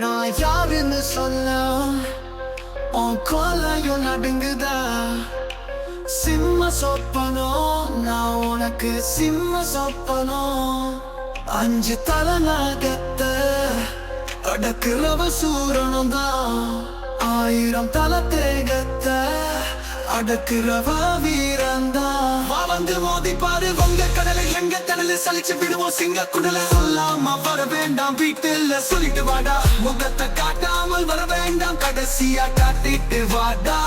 நான் யாருன்னு சொல்ல உன் கொலையும் நடுங்குதா சிம்ம சொப்பனோ நான் உனக்கு சிம்ம சொப்பனோ அஞ்சு தலநாகத்த அடக்குறவ சூரனும் தான் ஆயிரம் தல தேகத்த அடக்குறவ வீரந்தான் வா மோதி பாரு உங்க கடலை எங்க சலிச்சு விடுவோம் சிங்க குடல. சொல்லாம வர வேண்டாம் வீட்டுல சொல்லிட்டு வாடா. முகத்தை காட்டாமல் வர வேண்டாம் கடைசியா காட்டிட்டு வாடா.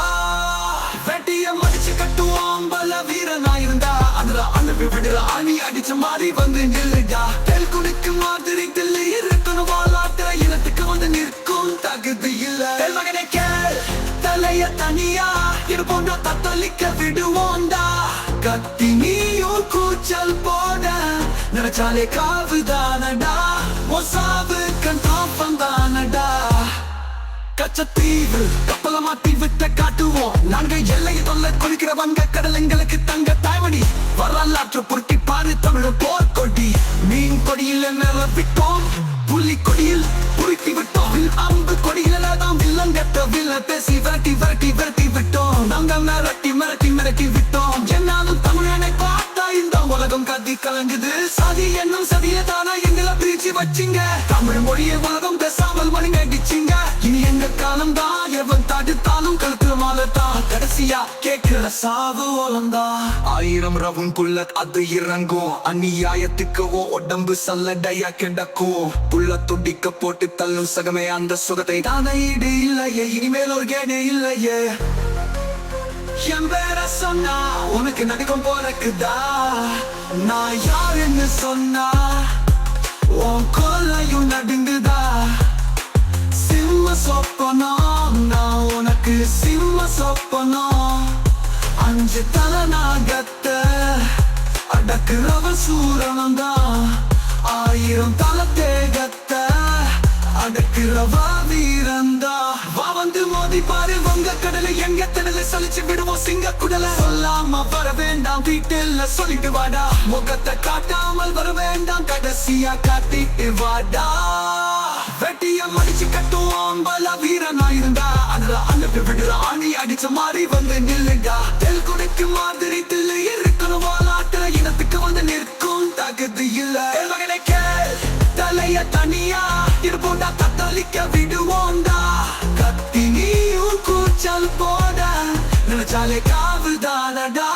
வெட்டிய மடிச்சு கட்டுவோம் பல வீரனா இருந்தா. அதுல அனுப்பி விடுற அணி அடிச்ச மாதிரி வந்து நில்லுடா. தெல் குடிக்கு மாதிரி தில்லி இருக்கணும் வாழாட்டுற இனத்துக்கு வந்து நிற்கும் தகுதி இல்ல. தெல் மகனே கேள் தலைய தனியா இருப்போம் தத்தளிக்க விடுவோம்டா. கத்தி நீயும் கூச்சல் போட. நினைச்சாலே காவு தானடா மொசாவு கண் தாப்பம் தானடா கச்சத்தீவு கப்பல மாட்டி விட்ட காட்டுவோம். நாங்க எல்லையை தொல்ல குளிக்கிற வங்க கடல் எங்களுக்கு தங்க தாய்மணி. வரலாற்று பொருட்டி பாரு தமிழ் போர் கொடி மீன் கொடியில் நிரப்பிட்டோம். விட்டோம் புலி கொடியில் புரித்தி விட்டோம். அம்பு கொடியில தான் வில்லங்கட்ட வில்ல பேசி விரட்டி விரட்டி விரட்டி விட்டோம். நாங்க மிரட்டி மிரட்டி மிரட்டி விட்டோம். கலங்குது. சதி என்னும் சதியை தானா எங்களை பிரிச்சு வச்சிங்க. தமிழ் மொழியை உலகம் பேசாமல் மணிங்க அடிச்சிங்க இனி எங்க காலம் தான் எவன் தடுத்தாலும் கழுத்து மாலை தான் கடைசியா கேட்கிற சாவு ஓலந்தா ஆயிரம் ரவும் புள்ள அது இறங்கும். அந்நியாயத்துக்கவோ உடம்பு சல்லடையா கிடக்கும். புள்ள துடிக்க போட்டு தள்ளும் சகமே அந்த சுகத்தை. தானே ஈடு இல்லையே இனிமேல் ஒரு கேடு இல்லையே. என் பேர சொன்னா உனக்கு நடிக்கும் போறக்குதா? நான் யாருன்னு சொன்னா உன் கொல்லையும் நடுங்குதா? சிம்ம சொப்பனம் நான் உனக்கு சிம்ம சொப்பனம். அஞ்சு தலநாகத்த அடக்குறவ சூரணம் தான் ஆயிரம் தல தேகத்த அடக்குறவ வீரந்தா வா வந்து மோதி பாரு வங்க கடல எங்க திடலை சலிச்சு விடுவோம் சிங்க குடல. சொல்லாம வர வேண்டாம் வீட்டில் சொல்லிட்டு வாடா. முகத்தை காட்டாமல் வர வேண்டாம் கடைசியா காட்டிட்டு வாடா. வெட்டிய மடிச்சு கட்டுவோம் பல வீரனா இருந்தா அதுல அனுப்பி விடுற. ஆணி அடிச்ச மாதிரி வந்து நில்லுடா. தெல் குடிக்கு மாதிரி தில்லு இருக்கணும் வாலாட்டுற இனத்துக்கு வந்து நிற்கும் தகுதி இல்ல. மகனை கேள் தலைய தனியா இருப்போண்டா தத்தளிக்க விடுவோண்டா காவு தானடா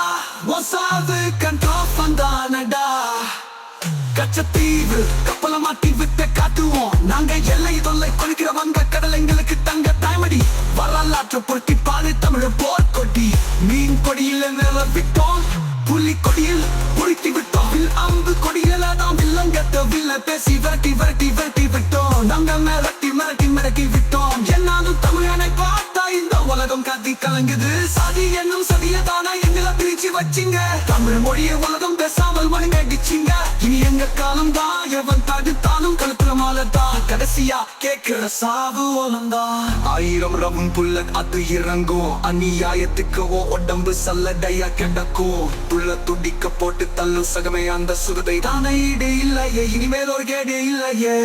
மொசாவு கண்ட்ரோஃபம் தானடா கச்சத்தீவு கப்பல மாட்டி விட்ட காட்டுவோம் நாங்க எல்லை தொல்லை கொள்கிற வங்க கடல் எங்களுக்கு தங்க தாய்மடி வரலாற்று பொருட்டி பாரு தமிழ் போர் கொடி மீன் கொடியில் நில புலி கொடியில் புடித்து விட்டோம் வில் அம்பு கொடியில நாம் வில்லங்கத்த வில்ல பேசி விரட்டி விரட்டி விரட்டி விட்டோம் நாங்க மிரட்டி மிரட்டி மிரட்டி விட்டோம் என்னாலும் உலகம் கத்தி கலங்குது. சதி என்னும் சதிய தானா எங்களை பிரிச்சு வச்சிங்க. தமிழ் மொழியை உலகம் பேசாமல் மணிங்க இனி எங்க காலம் தான் எவன் தடுத்தாலும் கழுத்துல மாலை தான் கடைசியா கேட்கிற சாவு ஓலந்தா. ஆயிரம் ரவும் புல்ல அது இறங்கும். அந்நியாயத்துக்கவோ உடம்பு சல்லடையா கிடக்கும். புள்ள துடிக்க போட்டு தள்ளும் சகமே அந்த சுகதை தானே ஈடு இல்லையே இனிமேல் ஒரு கேடு இல்லையே.